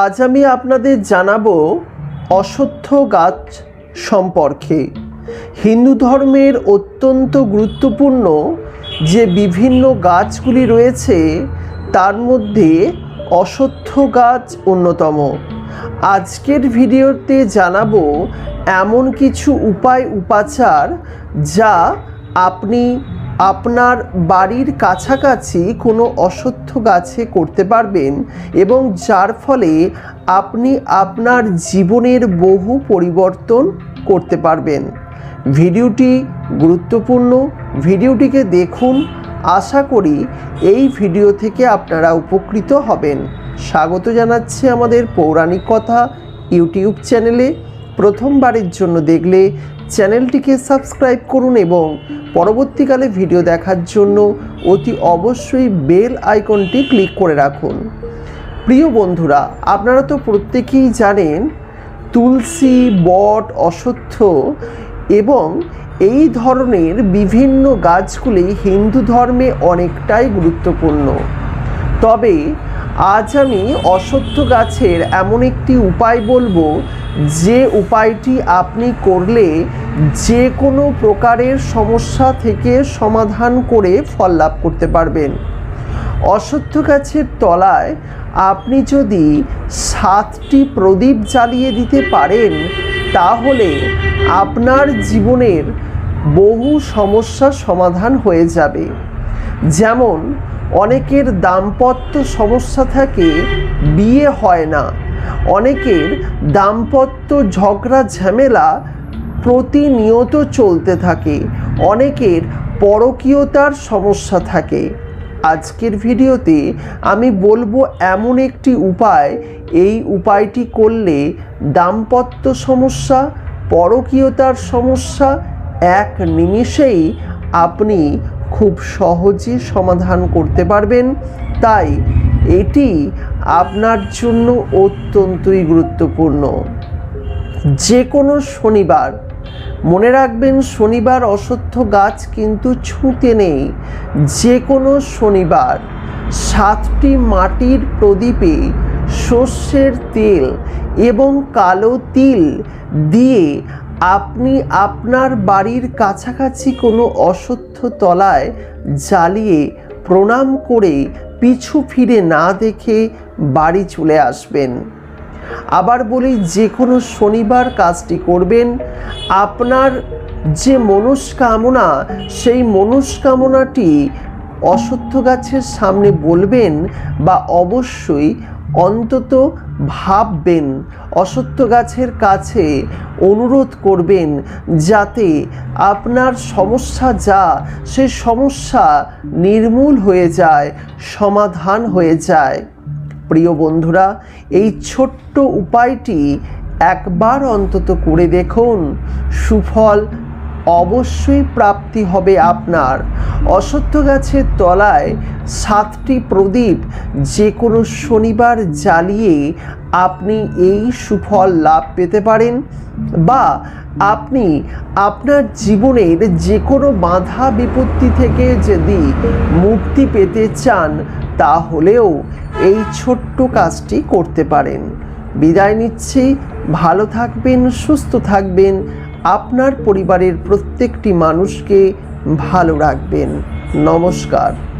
আজ আমি আপনাদের জানাব অশ্বত্থ গাছ সম্পর্কে। হিন্দু ধর্মের অত্যন্ত গুরুত্বপূর্ণ যে বিভিন্ন গাছগুলি রয়েছে, তার মধ্যে অশ্বত্থ গাছ অন্যতম। আজকের ভিডিওতে জানাব এমন কিছু উপায় উপাচার যা আপনি আপনার বাড়ির কাছাকাছি কোনো অশ্বত্থ গাছে করতে পারবেন এবং যার ফলে আপনি আপনার জীবনের বহু পরিবর্তন করতে পারবেন। ভিডিওটি গুরুত্বপূর্ণ। ভিডিওটিকে দেখুন। আশা করি এই ভিডিও থেকে আপনারা উপকৃত হবেন। স্বাগত জানাচ্ছি আমাদের পৌরাণিক কথা ইউটিউব চ্যানেলে। প্রথমবারের জন্য দেখলে চ্যানেলটিকে সাবস্ক্রাইব করুন এবং পরবর্তীকালে ভিডিও দেখার জন্য অতি অবশ্যই বেল আইকনটি ক্লিক করে রাখুন। প্রিয় বন্ধুরা, আপনারা তো প্রত্যেকেই জানেন, তুলসী, বট, অশ্বত্থ এবং এই ধরনের বিভিন্ন গাছগুলি হিন্দু ধর্মে অনেকটাই গুরুত্বপূর্ণ। তবে আজ আমি অশ্বত্থ গাছের এমন একটি উপায় বলব, যে উপায়টি আপনি করলে যে কোনো প্রকারের সমস্যা থেকে সমাধান করে ফল লাভ করতে পারবেন। অশ্বত্থ গাছের তলায় আপনি যদি সাতটি প্রদীপ জ্বালিয়ে দিতে পারেন, তাহলে আপনার জীবনের বহু সমস্যার সমাধান হয়ে যাবে। যেমন, অনেকের দাম্পত্য সমস্যা থাকে, বিয়ে হয় না। অনেকের দাম্পত্য ঝগড়া, ঝামেলা প্রতিনিয়ত চলতে থাকে। অনেকের পরকীয়তার সমস্যা থাকে। আজকের ভিডিওতে আমি বলব এমন একটি উপায়। এই উপায়টি করলে দাম্পত্য সমস্যা, পরকীয়তার সমস্যা এক নিমিষেই আপনি খুব সহজে সমাধান করতে পারবেন। তাই এটি আপনার জন্য অত্যন্তই গুরুত্বপূর্ণ। যে কোনো শনিবার মনে রাখবেন, শনিবার অশ্বত্থ গাছ কিন্তু ছুঁতে নেই। যে কোনো শনিবার সাতটি মাটির প্রদীপে সর্ষের তেল এবং কালো তিল দিয়ে আপনি আপনার বাড়ির কাছাকাছি কোনো অশ্বত্থ তলায় জ্বালিয়ে প্রণাম করে পিছু ফিরে না দেখে বাড়ি চলে আসবেন। আবার বলি যে কোনো শনিবার কাজটি করবেন। আপনার যে মনস্কামনা, সেই মনস্কামনাটি অশ্বত্থ গাছের সামনে বলবেন বা অবশ্যই অন্তত ভাববেন। অশ্বত্থ গাছের কাছে অনুরোধ করবেন যাতে আপনার সমস্যা যা সে সমস্যা নির্মূল হয়ে যায়, সমাধান হয়ে যায়। প্রিয় বন্ধুরা, এই ছোট্ট উপায়টি একবার অন্তত করে দেখুন। সুফল অবশ্যই প্রাপ্তি হবে আপনার। অশ্বত্থ গাছের তলায় সাতটি প্রদীপ যে কোনো শনিবার জ্বালিয়ে আপনি এই সুফল লাভ পেতে পারেন বা আপনি আপনার জীবনের যে কোনো বাধা বিপত্তি থেকে যদি মুক্তি পেতে চান তাহলেও এই ছোট্ট কাজটি করতে পারেন। বিদায় নিচ্ছি। ভালো থাকবেন, সুস্থ থাকবেন। আপনার পরিবারের প্রত্যেকটি মানুষকে ভালো রাখবেন। নমস্কার।